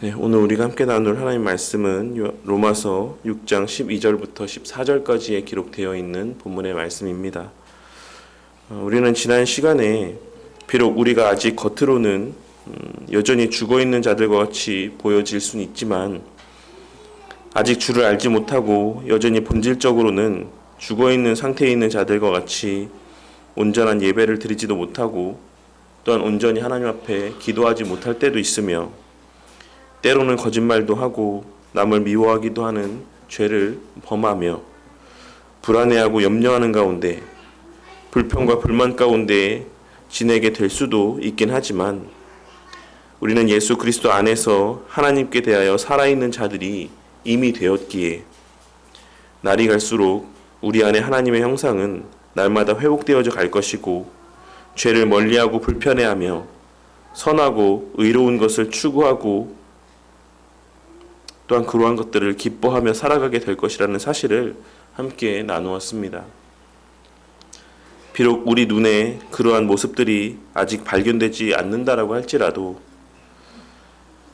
네, 오늘 우리가 함께 나눌 하나님 말씀은 요- 로마서 6장 12절부터 14절까지에 기록되어 있는 본문의 말씀입니다. 어, 우리는 지난 시간에 비록 우리가 아직 겉으로는 음, 여전히 죽어 있는 자들과 같이 보여질 수는 있지만 아직 주를 알지 못하고 여전히 본질적으로는 죽어 있는 상태에 있는 자들과 같이 온전한 예배를 드리지도 못하고 또한 온전히 하나님 앞에 기도하지 못할 때도 있으며 때로는 거짓말도 하고 남을 미워하기도 하는 죄를 범하며 불안해하고 염려하는 가운데 불평과 불만 가운데 지내게 될 수도 있긴 하지만 우리는 예수 그리스도 안에서 하나님께 대하여 살아있는 자들이 이미 되었기에 날이 갈수록 우리 안에 하나님의 형상은 날마다 회복되어져 갈 것이고 죄를 멀리하고 불편해하며 선하고 의로운 것을 추구하고 또한 그러한 것들을 기뻐하며 살아가게 될 것이라는 사실을 함께 나누었습니다. 비록 우리 눈에 그러한 모습들이 아직 발견되지 않는다라고 할지라도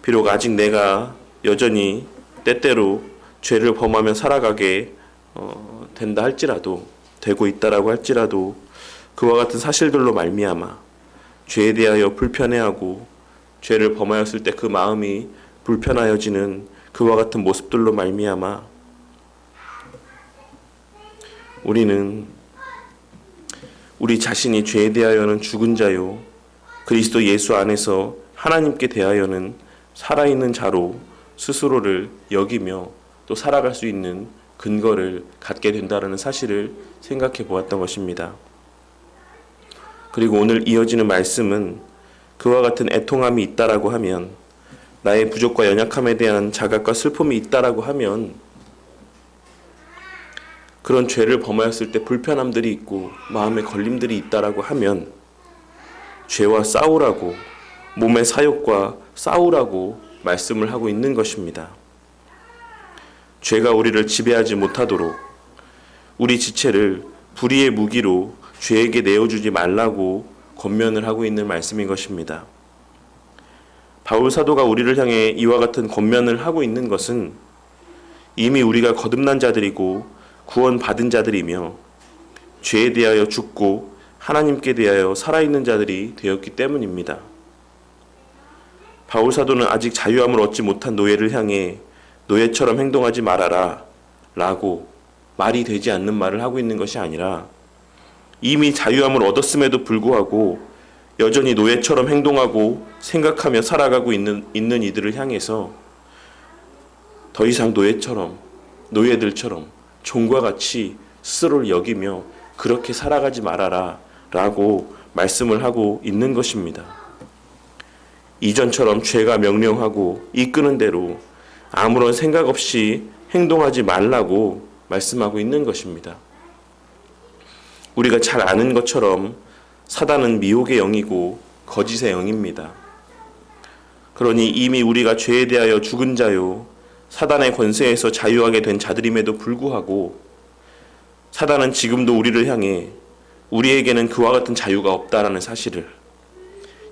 비록 아직 내가 여전히 때때로 죄를 범하며 살아가게 어, 된다 할지라도 되고 있다라고 할지라도 그와 같은 사실들로 말미암아 죄에 대하여 불편해하고 죄를 범하였을 때 그 마음이 불편하여지는 그와 같은 모습들로 말미암아 우리는 우리 자신이 죄에 대하여는 죽은 자요 그리스도 예수 안에서 하나님께 대하여는 살아있는 자로 스스로를 여기며 또 살아갈 수 있는 근거를 갖게 된다는 사실을 생각해 보았던 것입니다. 그리고 오늘 이어지는 말씀은 그와 같은 애통함이 있다라고 하면 나의 부족과 연약함에 대한 자각과 슬픔이 있다라고 하면 그런 죄를 범하였을 때 불편함들이 있고 마음에 걸림들이 있다라고 하면 죄와 싸우라고 몸의 사욕과 싸우라고 말씀을 하고 있는 것입니다. 죄가 우리를 지배하지 못하도록 우리 지체를 불의의 무기로 죄에게 내어주지 말라고 권면을 하고 있는 말씀인 것입니다. 바울 사도가 우리를 향해 이와 같은 권면을 하고 있는 것은 이미 우리가 거듭난 자들이고 구원받은 자들이며 죄에 대하여 죽고 하나님께 대하여 살아있는 자들이 되었기 때문입니다. 바울 사도는 아직 자유함을 얻지 못한 노예를 향해 노예처럼 행동하지 말아라 라고 말이 되지 않는 말을 하고 있는 것이 아니라 이미 자유함을 얻었음에도 불구하고 여전히 노예처럼 행동하고 생각하며 살아가고 있는, 있는 이들을 향해서 더 이상 노예처럼, 노예들처럼 종과 같이 스스로를 여기며 그렇게 살아가지 말아라 라고 말씀을 하고 있는 것입니다. 이전처럼 죄가 명령하고 이끄는 대로 아무런 생각 없이 행동하지 말라고 말씀하고 있는 것입니다. 우리가 잘 아는 것처럼 사단은 미혹의 영이고 거짓의 영입니다. 그러니 이미 우리가 죄에 대하여 죽은 자요, 사단의 권세에서 자유하게 된 자들임에도 불구하고 사단은 지금도 우리를 향해 우리에게는 그와 같은 자유가 없다라는 사실을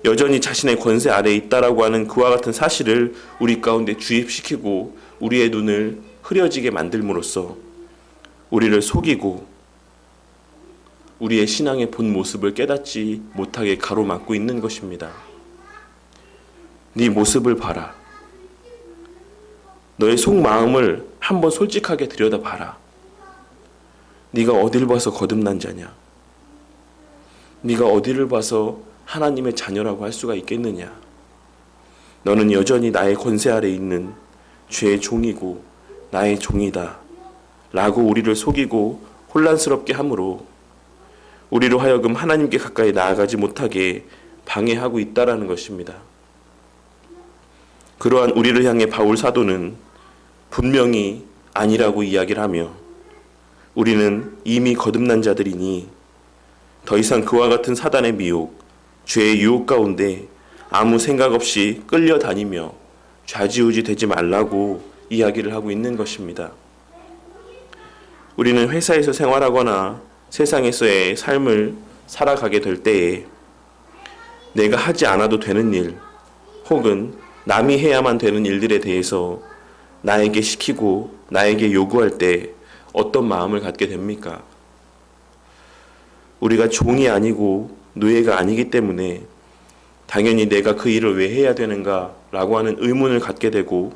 여전히 자신의 권세 아래에 있다라고 하는 그와 같은 사실을 우리 가운데 주입시키고 우리의 눈을 흐려지게 만들므로써 우리를 속이고 우리의 신앙의 본 모습을 깨닫지 못하게 가로막고 있는 것입니다. 네 모습을 봐라. 너의 속마음을 한번 솔직하게 들여다봐라. 네가 어딜 봐서 거듭난 자냐? 네가 어디를 봐서 하나님의 자녀라고 할 수가 있겠느냐? 너는 여전히 나의 권세 아래 있는 죄의 종이고 나의 종이다. 라고 우리를 속이고 혼란스럽게 함으로 우리로 하여금 하나님께 가까이 나아가지 못하게 방해하고 있다라는 것입니다. 그러한 우리를 향해 바울 사도는 분명히 아니라고 이야기를 하며 우리는 이미 거듭난 자들이니 더 이상 그와 같은 사단의 미혹, 죄의 유혹 가운데 아무 생각 없이 끌려다니며 좌지우지 되지 말라고 이야기를 하고 있는 것입니다. 우리는 회사에서 생활하거나 세상에서의 삶을 살아가게 될 때에 내가 하지 않아도 되는 일 혹은 남이 해야만 되는 일들에 대해서 나에게 시키고 나에게 요구할 때 어떤 마음을 갖게 됩니까? 우리가 종이 아니고 노예가 아니기 때문에 당연히 내가 그 일을 왜 해야 되는가 라고 하는 의문을 갖게 되고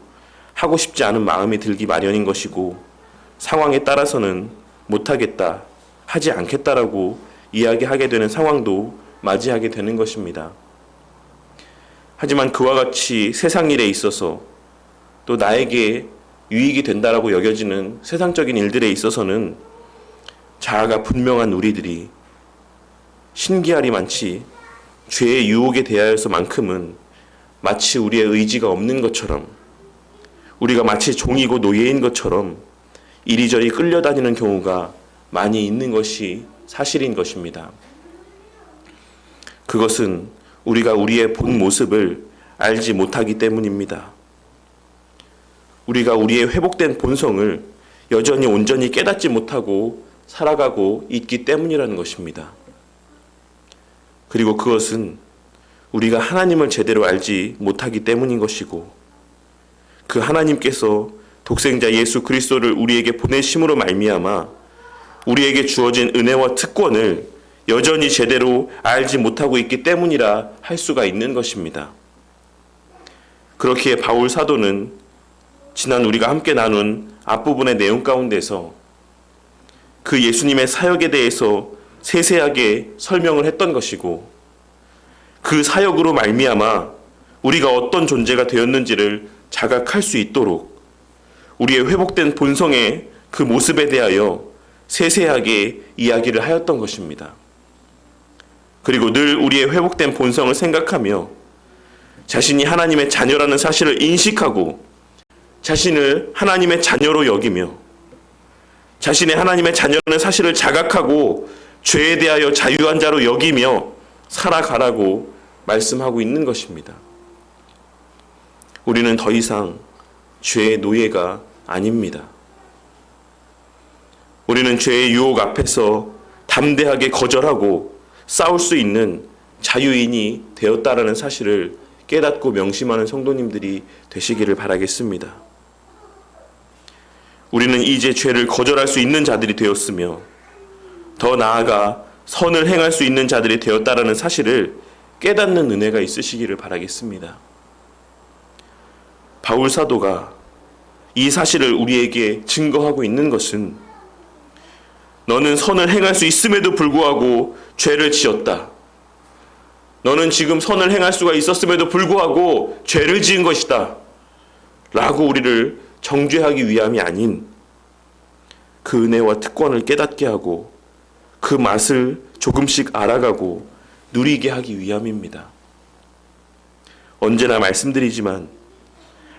하고 싶지 않은 마음이 들기 마련인 것이고 상황에 따라서는 못하겠다, 하지 않겠다라고 이야기하게 되는 상황도 맞이하게 되는 것입니다. 하지만 그와 같이 세상 일에 있어서 또 나에게 유익이 된다라고 여겨지는 세상적인 일들에 있어서는 자아가 분명한 우리들이 신기하리 많지 죄의 유혹에 대하여서만큼은 마치 우리의 의지가 없는 것처럼 우리가 마치 종이고 노예인 것처럼 이리저리 끌려다니는 경우가 많이 있는 것이 사실인 것입니다. 그것은 우리가 우리의 본 모습을 알지 못하기 때문입니다. 우리가 우리의 회복된 본성을 여전히 온전히 깨닫지 못하고 살아가고 있기 때문이라는 것입니다. 그리고 그것은 우리가 하나님을 제대로 알지 못하기 때문인 것이고 그 하나님께서 독생자 예수 그리스도를 우리에게 보내심으로 말미암아 우리에게 주어진 은혜와 특권을 여전히 제대로 알지 못하고 있기 때문이라 할 수가 있는 것입니다. 그렇기에 바울 사도는 지난 우리가 함께 나눈 앞부분의 내용 가운데서 그 예수님의 사역에 대해서 세세하게 설명을 했던 것이고 그 사역으로 말미암아 우리가 어떤 존재가 되었는지를 자각할 수 있도록 우리의 회복된 본성의 그 모습에 대하여 세세하게 이야기를 하였던 것입니다. 그리고 늘 우리의 회복된 본성을 생각하며 자신이 하나님의 자녀라는 사실을 인식하고 자신을 하나님의 자녀로 여기며 자신의 하나님의 자녀라는 사실을 자각하고 죄에 대하여 자유한 자로 여기며 살아가라고 말씀하고 있는 것입니다. 우리는 더 이상 죄의 노예가 아닙니다. 우리는 죄의 유혹 앞에서 담대하게 거절하고 싸울 수 있는 자유인이 되었다라는 사실을 깨닫고 명심하는 성도님들이 되시기를 바라겠습니다. 우리는 이제 죄를 거절할 수 있는 자들이 되었으며 더 나아가 선을 행할 수 있는 자들이 되었다라는 사실을 깨닫는 은혜가 있으시기를 바라겠습니다. 바울 사도가 이 사실을 우리에게 증거하고 있는 것은 너는 선을 행할 수 있음에도 불구하고 죄를 지었다. 너는 지금 선을 행할 수가 있었음에도 불구하고 죄를 지은 것이다. 라고 우리를 정죄하기 위함이 아닌 그 은혜와 특권을 깨닫게 하고 그 맛을 조금씩 알아가고 누리게 하기 위함입니다. 언제나 말씀드리지만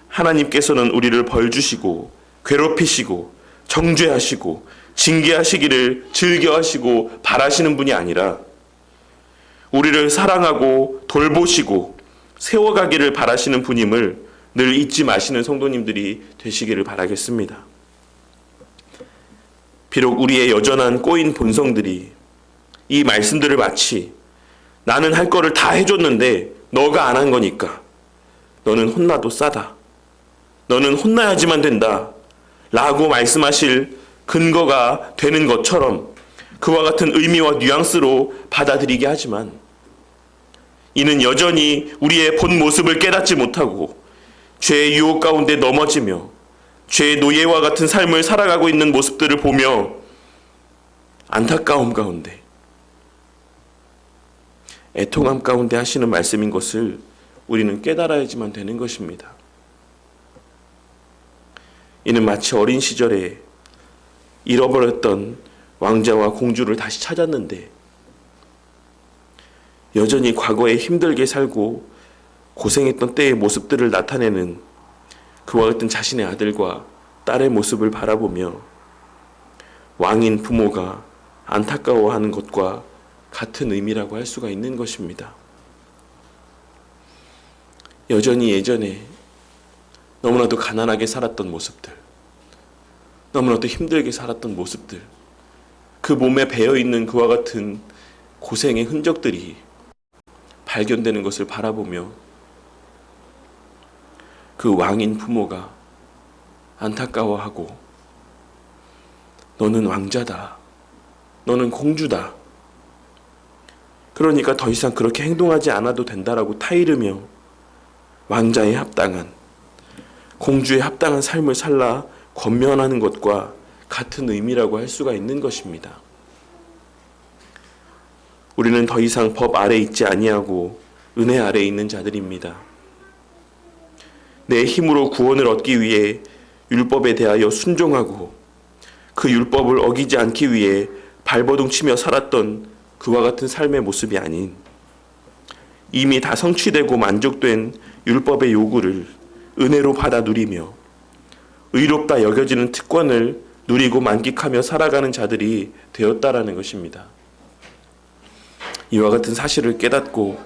하나님께서는 우리를 벌 주시고 괴롭히시고 정죄하시고 징계하시기를 즐겨하시고 바라시는 분이 아니라 우리를 사랑하고 돌보시고 세워가기를 바라시는 분임을 늘 잊지 마시는 성도님들이 되시기를 바라겠습니다. 비록 우리의 여전한 꼬인 본성들이 이 말씀들을 마치 나는 할 거를 다 해줬는데 너가 안 한 거니까 너는 혼나도 싸다. 너는 혼나야지만 된다. 라고 말씀하실 근거가 되는 것처럼 그와 같은 의미와 뉘앙스로 받아들이게 하지만 이는 여전히 우리의 본 모습을 깨닫지 못하고 죄의 유혹 가운데 넘어지며 죄의 노예와 같은 삶을 살아가고 있는 모습들을 보며 안타까움 가운데 애통함 가운데 하시는 말씀인 것을 우리는 깨달아야지만 되는 것입니다. 이는 마치 어린 시절에 잃어버렸던 왕자와 공주를 다시 찾았는데 여전히 과거에 힘들게 살고 고생했던 때의 모습들을 나타내는 그와 같은 자신의 아들과 딸의 모습을 바라보며 왕인 부모가 안타까워하는 것과 같은 의미라고 할 수가 있는 것입니다. 여전히 예전에 너무나도 가난하게 살았던 모습들, 너무나도 힘들게 살았던 모습들, 그 몸에 배어 있는 그와 같은 고생의 흔적들이 발견되는 것을 바라보며 그 왕인 부모가 안타까워하고 너는 왕자다. 너는 공주다. 그러니까 더 이상 그렇게 행동하지 않아도 된다라고 타이르며 왕자에 합당한 공주에 합당한 삶을 살라 권면하는 것과 같은 의미라고 할 수가 있는 것입니다. 우리는 더 이상 법 아래 있지 아니하고 은혜 아래 있는 자들입니다. 내 힘으로 구원을 얻기 위해 율법에 대하여 순종하고 그 율법을 어기지 않기 위해 발버둥 치며 살았던 그와 같은 삶의 모습이 아닌 이미 다 성취되고 만족된 율법의 요구를 은혜로 받아 누리며 의롭다 여겨지는 특권을 누리고 만끽하며 살아가는 자들이 되었다라는 것입니다. 이와 같은 사실을 깨닫고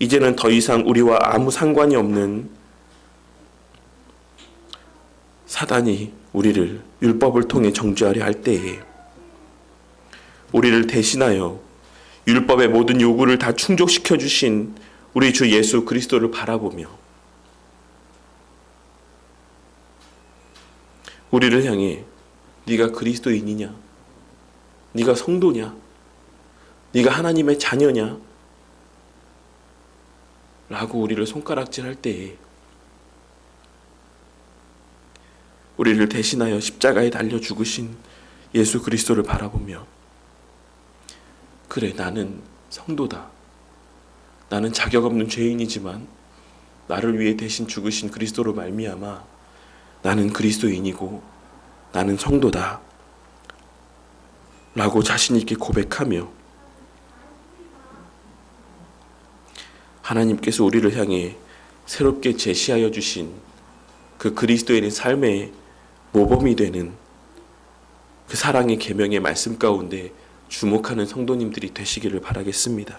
이제는 더 이상 우리와 아무 상관이 없는 사단이 우리를 율법을 통해 정죄하려 할 때에 우리를 대신하여 율법의 모든 요구를 다 충족시켜 주신 우리 주 예수 그리스도를 바라보며 우리를 향해 네가 그리스도인이냐? 네가 성도냐? 네가 하나님의 자녀냐? 라고 우리를 손가락질할 때에 우리를 대신하여 십자가에 달려 죽으신 예수 그리스도를 바라보며 그래 나는 성도다. 나는 자격 없는 죄인이지만 나를 위해 대신 죽으신 그리스도로 말미암아 나는 그리스도인이고 나는 성도다. 라고 자신 있게 고백하며 하나님께서 우리를 향해 새롭게 제시하여 주신 그 그리스도인의 삶의 모범이 되는 그 사랑의 계명의 말씀 가운데 주목하는 성도님들이 되시기를 바라겠습니다.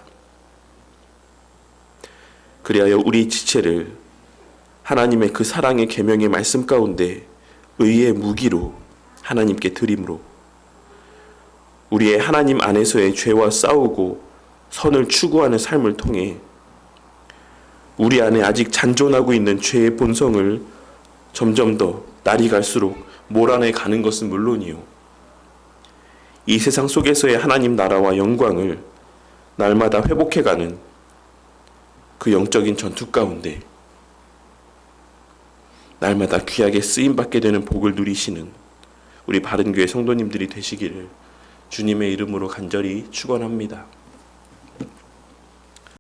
그리하여 우리 지체를 하나님의 그 사랑의 계명의 말씀 가운데 의의 무기로 하나님께 드림으로 우리의 하나님 안에서의 죄와 싸우고 선을 추구하는 삶을 통해 우리 안에 아직 잔존하고 있는 죄의 본성을 점점 더 날이 갈수록 몰아내 가는 것은 물론이요. 이 세상 속에서의 하나님 나라와 영광을 날마다 회복해가는 그 영적인 전투 가운데 날마다 귀하게 쓰임 받게 되는 복을 누리시는 우리 바른 교회 성도님들이 되시기를 주님의 이름으로 간절히 축원합니다.